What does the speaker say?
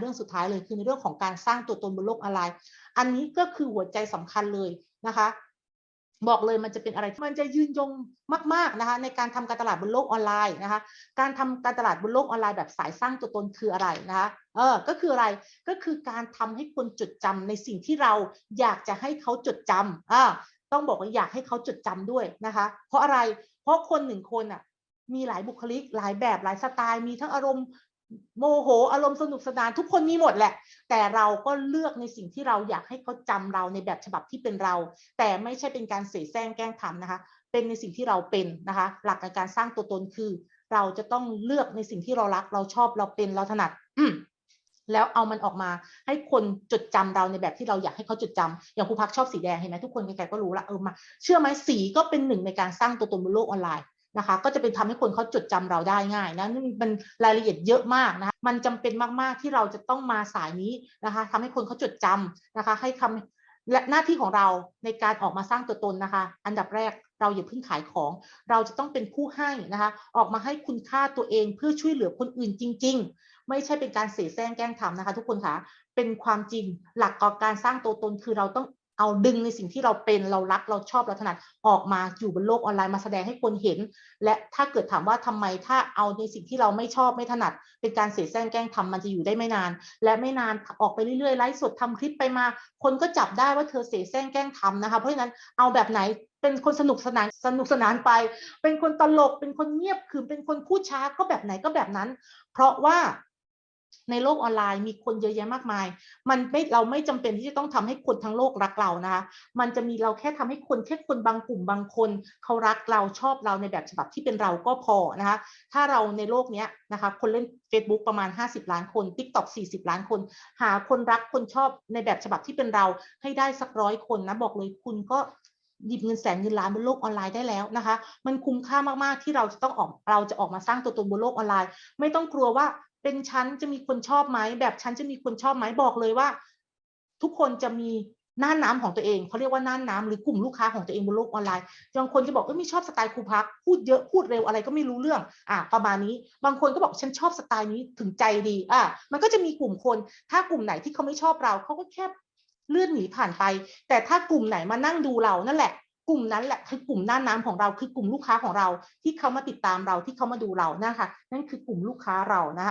เรื่องสุดท้ายเลยคือในเรื่องของการสร้างตัวตนบนโลกออนไลน์ อันนี้ก็คือหัวใจสำคัญเลยนะคะ บอกเลยมันจะเป็นอะไรที่มันจะยืนยงมากๆนะคะ ในการทำการตลาดบนโลกออนไลน์นะคะ การทำการตลาดบนโลกออนไลน์แบบสายสร้างตัวตนคืออะไรนะคะเออก็คืออะไรก็คือการทำให้คนจดจำในสิ่งที่เราอยากจะให้เขาจดจำอ่าต้องบอกว่าอยากให้เขาจดจำด้วยนะคะ เพราะอะไรเพราะคนหนึ่งคนอะมีหลายบุคลิกหลายแบบหลายสไตล์มีทั้งอารมณ์ โมโหอารมณ์สนุกสนานทุกคนมีหมดแหละ แต่เราก็เลือกในสิ่งที่เราอยากให้เขาจำเราในแบบฉบับที่เป็นเรา แต่ไม่ใช่เป็นการเสแสร้งแกล้งทำนะคะ เป็นในสิ่งที่เราเป็นนะคะ หลักในการสร้างตัวตนคือ เราจะต้องเลือกในสิ่งที่เรารัก เราชอบเราเป็นเราถนัด อืแล้วเอามันออกมาให้คนจดจำเราในแบบที่เราอยากให้เขาจดจำอย่างครูพักชอบสีแดงเห็นไหมทุกคนใครๆก็รู้ละเออมาเชื่อไหมสีก็เป็นหนึ่งในการสร้างตัวตนบนโลกออนไลน์ นะคะ ก็จะเป็นทำให้คนเขาจดจำเราได้ง่ายนะนี่มันรายละเอียดเยอะมากนะคะมันจำเป็นมากๆที่เราจะต้องมาสายนี้นะคะทำให้คนเขาจดจำนะคะ ให้คำและหน้าที่ของเราในการออกมาสร้างตัวตนนะคะ อันดับแรกเราอย่าเพิ่งขายของ เราจะต้องเป็นผู้ให้นะคะ ออกมาให้คุณค่าตัวเองเพื่อช่วยเหลือคนอื่นจริง ๆ ไม่ใช่เป็นการเสแสร้งแกล้งทำนะคะ ทุกคนคะเป็นความจริงหลักของการสร้างตัวตนคือเราต้อง เอาดึงในสิ่งที่เราเป็นเรารักเราชอบเราถนัดออกมาอยู่บนโลกออนไลน์มาแสดงให้คนเห็น และถ้าเกิดถามว่าทำไมถ้าเอาในสิ่งที่เราไม่ชอบไม่ถนัด เป็นการเสียแซงแกล้งทำมันจะอยู่ได้ไม่นาน และไม่นานออกไปเรื่อยๆไลฟ์สดทำคลิปไปมา คนก็จับได้ว่าเธอเสียแซงแกล้งทำนะคะ เพราะฉะนั้นเอาแบบไหนเป็นคนสนุกสนานสนุกสนานไป เป็นคนตลกเป็นคนเงียบขรึมเป็นคนพูดช้าก็แบบไหนก็แบบนั้น เพราะว่า ในโลกออนไลน์มีคนเยอะแยะมากมาย มันไม่เราไม่จำเป็นที่จะต้องทำให้คนทั้งโลกรักเรานะคะ มันจะมีเราแค่ทำให้คนแค่คนบางกลุ่มบางคนเขารักเราชอบเราในแบบฉบับที่เป็นเราก็พอนะคะ ถ้าเราในโลกนี้นะคะคนเล่น Facebook ประมาณ 50 ล้านคน TikTok 40 ล้านคน หาคนรักคนชอบในแบบฉบับที่เป็นเราให้ได้สักร้อยคนนะบอกเลยคุณก็หยิบเงินแสนเงินล้านบนโลกออนไลน์ได้แล้วนะคะ มันคุ้มค่ามากๆที่เราจะต้องออกเราจะออกมาสร้างตัวตนบนโลกออนไลน์ ไม่ต้องกลัวว่า เป็นชั้นจะมีคนชอบไหมแบบชั้นจะมีคนชอบไหมบอกเลยว่า ทุกคนจะมีหน้าน้ำของตัวเองเขาเรียกว่าหน้าน้ำหรือกลุ่มลูกค้าของตัวเองบนโลกออนไลน์บางคนจะบอกว่าไม่ชอบสไตล์ครูพัก พูดเยอะพูดเร็วอะไรก็ไม่รู้เรื่อง อะประมาณนี้ บางคนก็บอกฉันชอบสไตล์นี้ถึงใจดีอะมันก็จะมีกลุ่มคน ถ้ากลุ่มไหนที่เขาไม่ชอบเราเขาก็แค่เลื่อนหนีผ่านไป แต่ถ้ากลุ่มไหนมานั่งดูเรานั่นแหละ กลุ่มนั้นแหละคือกลุ่มหน้าน้ำของเราคือกลุ่มลูกค้าของเราที่เขามาติดตามเราที่เขามาดูเรานะคะนั่นคือกลุ่มลูกค้าเรานะ